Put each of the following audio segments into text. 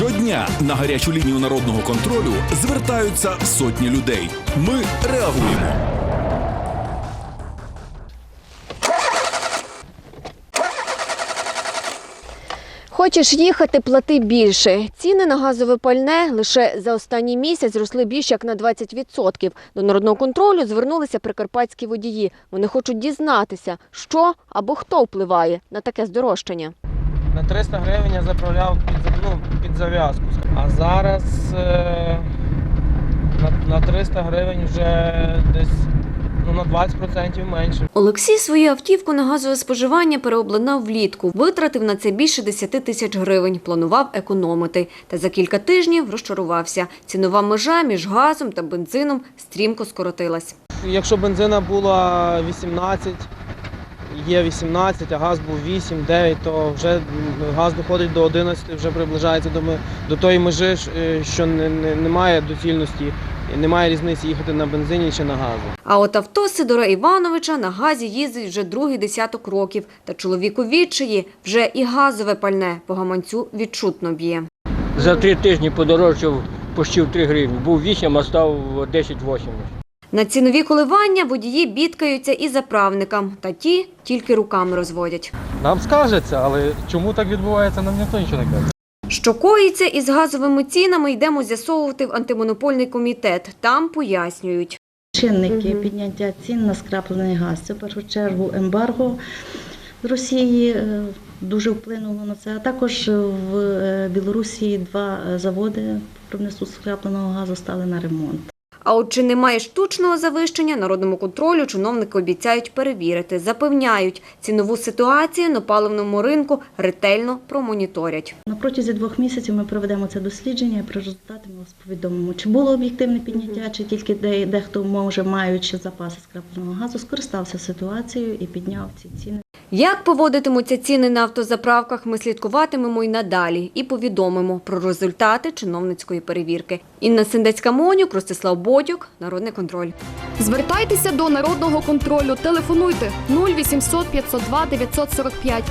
Щодня на гарячу лінію народного контролю звертаються сотні людей. Ми реагуємо. Хочеш їхати, плати більше. Ціни на газове пальне лише за останній місяць зросли більше як на 20%. До народного контролю звернулися прикарпатські водії. Вони хочуть дізнатися, що або хто впливає на таке здорожчання. На 300 гривень я заправляв під, ну, під зав'язку. А зараз е, на, на 300 гривень вже десь ну, на 20% менше. Олексій свою автівку на газове споживання переобладнав влітку. Витратив на це більше 10 тисяч гривень. Планував економити. Та за кілька тижнів розчарувався. Цінова межа між газом та бензином стрімко скоротилась. Якщо бензина була 18, є 18, а газ був 8, 9, то вже газ доходить до 11, вже приближається до, до тої межі, е, що не, не, немає доцільності, немає різниці їхати на бензині чи на газу. А от авто Сидора Івановича на газі їздить вже другий десяток років. Та чоловіку відчаї вже і газове пальне по гаманцю відчутно б'є. За три тижні подорожчав почти в 3 гривні. Був 8, а став 10-8. На цінові коливання водії бідкаються і заправникам, та ті тільки руками розводять. Нам скажеться, але чому так відбувається, нам ніхто нічого не каже. Що коїться із газовими цінами, йдемо з'ясовувати в антимонопольний комітет. Там пояснюють. Чинники підняття цін на скраплений газ. Це в першу чергу ембарго Росії е, дуже вплинуло на це. А також в е, Білорусі два заводи по виробництву скрапленого газу стали на ремонт. А от чи немає штучного завищення, народному контролю чиновники обіцяють перевірити. Запевняють, цінову ситуацію на паливному ринку ретельно промоніторять. На протязі двох місяців ми проведемо це дослідження і про результати ми вас повідомимо, чи було об'єктивне підняття, чи тільки дехто може, маючи запаси скрапленого газу, скористався ситуацією і підняв ці ціни. Як поводитимуться ціни на автозаправках, ми слідкуватимемо й надалі і повідомимо про результати чиновницької перевірки. Інна Сендецька-Монюк, Ростислав Бодюк, Народний контроль. Звертайтеся до народного контролю. Телефонуйте 0800 502 945.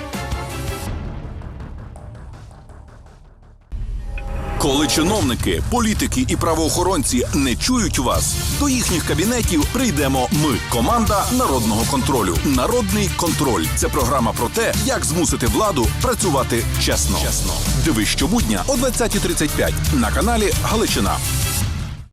Коли чиновники, політики і правоохоронці не чують вас, до їхніх кабінетів прийдемо ми, команда народного контролю. Народний контроль це програма про те, як змусити владу працювати чесно. Чесно. Дивись щобудня о 20.35 на каналі Галичина.